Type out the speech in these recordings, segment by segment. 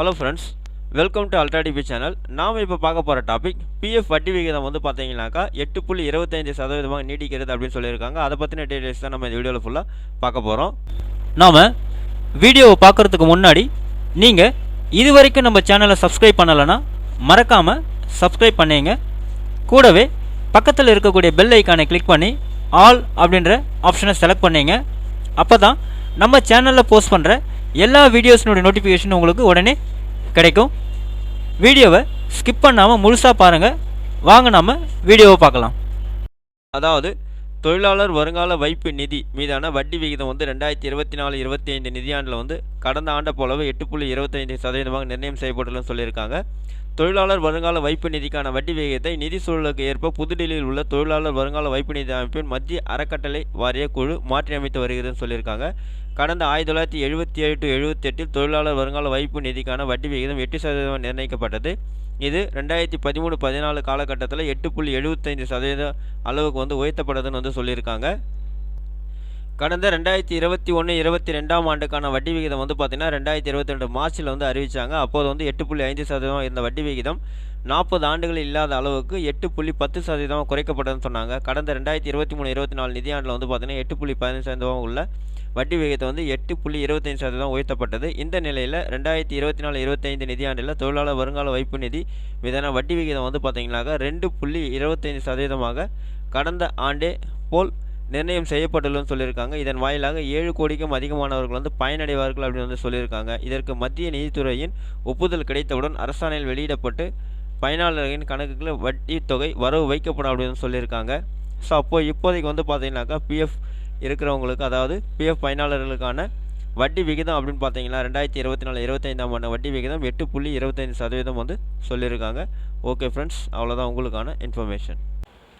Hello friends welcome to ultra DP channel நாம் இப்போ பார்க்க போகிற டாபிக் பிஎஃப் வட்டி விகிதம் வந்து பார்த்தீங்கன்னாக்கா எட்டு புள்ளி இருபத்தைந்து சதவீதமாக நீடிக்கிறது அப்படின்னு சொல்லியிருக்காங்க. அதை பற்றின டீட்டெயில்ஸ் தான் நம்ம இந்த வீடியோவில் ஃபுல்லாக பார்க்க போகிறோம் நாம் வீடியோவை பார்க்குறதுக்கு முன்னாடி நீங்கள் இது வரைக்கும் நம்ம சேனலை சப்ஸ்கிரைப் பண்ணலைன்னா மறக்காமல் சப்ஸ்கிரைப் பண்ணிங்க. கூடவே பக்கத்தில் இருக்கக்கூடிய பெல் ஐக்கானை கிளிக் பண்ணி ஆல் அப்படின்ற ஆப்ஷனை செலக்ட் பண்ணிங்க. அப்போ தான் நம்ம சேனலில் போஸ்ட் பண்ணுற எல்லா வீடியோஸினுடைய நோட்டிஃபிகேஷன் உங்களுக்கு உடனே கிடைக்கும். வீடியோவை ஸ்கிப் பண்ணாமல் முழுசாக பாருங்கள் வாங்க நாம் வீடியோவை பார்க்கலாம். அதாவது தொழிலாளர் வருங்கால வைப்பு நிதி மீதான வட்டி விகிதம் வந்து ரெண்டாயிரத்தி இருபத்தி நாலு இருபத்தி ஐந்து நிதியாண்டில் வந்து கடந்த ஆண்டை போலவே எட்டு புள்ளி இருபத்தைந்து சதவீதமாக நிர்ணயம் செய்யப்பட்டுள்ளன்னு சொல்லியிருக்காங்க. தொழிலாளர் வருங்கால வைப்பு நிதிக்கான வட்டி விகிதத்தை நிதி சூழலுக்கு ஏற்ப புதுடில்லியில் உள்ள தொழிலாளர் வருங்கால வைப்பு நிதி அமைப்பின் மத்திய அறக்கட்டளை வாரிய குழு மாற்றியமைத்து வருகிறதுன்னு சொல்லியிருக்காங்க. கடந்த ஆயிரத்தி தொள்ளாயிரத்தி எழுபத்தி ஏழு டு எழுபத்தி எட்டில் தொழிலாளர் வருங்கால வைப்பு நிதிக்கான வட்டி விகிதம் எட்டு சதவீதம் நிர்ணயிக்கப்பட்டது. இது ரெண்டாயிரத்தி பதிமூணு பதினாலு காலகட்டத்தில் எட்டு புள்ளி எழுபத்தைந்து சதவீத அளவுக்கு வந்து உயர்த்தப்பட்டதுன்னு வந்து சொல்லியிருக்காங்க. கடந்த ரெண்டாயிரத்தி இருபத்தி ஒன்று இருபத்தி ரெண்டாம் ஆண்டுக்கான வட்டி விகிதம் வந்து பார்த்திங்கன்னா ரெண்டாயிரத்தி இருபத்தி ரெண்டு மார்ச்சில் வந்து அறிவித்தாங்க அப்போது வந்து எட்டு புள்ளி ஐந்து சதவீதம் இருந்த வட்டி விகிதம் நாற்பது ஆண்டுகள் இல்லாத அளவுக்கு எட்டு புள்ளி பத்து சதவீதம் குறைக்கப்பட்டதுன்னு சொன்னாங்க. கடந்த ரெண்டாயிரத்தி இருபத்தி மூணு இருபத்தி நாலு நிதியாண்டில் வந்து பார்த்திங்கன்னா எட்டு புள்ளி பதினஞ்சு சதவீதம் உள்ள வட்டி விகிதத்தை வந்து எட்டு புள்ளி இருபத்தஞ்சு சதவீதம் உயர்த்தப்பட்டது. இந்த நிலையில் ரெண்டாயிரத்தி இருபத்தி நாலு இருபத்தைந்து நிதியாண்டில் தொழிலாளர் வருங்கால வைப்பு நிதி மீதான வட்டி விகிதம் வந்து பார்த்தீங்கன்னாக்கா ரெண்டு புள்ளி இருபத்தைந்து சதவீதமாக கடந்த ஆண்டே போல் நிர்ணயம் செய்யப்பட்டுள்ளதுன்னு சொல்லியிருக்காங்க. இதன் வாயிலாக ஏழு கோடிக்கும் அதிகமானவர்கள் வந்து பயனடைவார்கள் அப்படின்னு வந்து சொல்லியிருக்காங்க. இதற்கு மத்திய நிதித்துறையின் ஒப்புதல் கிடைத்தவுடன் அரசாணையில் வெளியிடப்பட்டு பயனாளர்களின் கணக்குகளில் வட்டி தொகை வரவு வைக்கப்படும் அப்படின்னு சொல்லியிருக்காங்க. ஸோ அப்போது இப்போதைக்கு வந்து பார்த்தீங்கன்னாக்கா பிஎஃப் இருக்கிறவங்களுக்கு அதாவது பிஎஃப் பயனாளர்களுக்கான வட்டி விகிதம் அப்படின்னு பார்த்தீங்கன்னா ரெண்டாயிரத்தி இருபத்தி நாலு இருபத்தைந்தாம் ஆண்டு வட்டி விகிதம் எட்டு புள்ளி இருபத்தைந்து சதவீதம் வந்து சொல்லியிருக்காங்க. ஓகே ஃப்ரெண்ட்ஸ் அவ்வளோதான் உங்களுக்கான இன்ஃபர்மேஷன்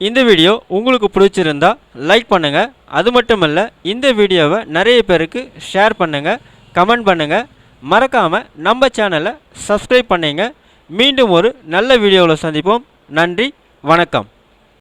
இந்த வீடியோ உங்களுக்கு பிடிச்சிருந்தா லைக் பண்ணுங்கள் அது மட்டும் இல்லை இந்த வீடியோவை நிறைய பேருக்கு ஷேர் பண்ணுங்கள் கமெண்ட் பண்ணுங்கள் மறக்காமல் நம்ம சேனலை சப்ஸ்கிரைப் பண்ணிங்க. மீண்டும் ஒரு நல்ல வீடியோவில் சந்திப்போம். நன்றி வணக்கம்.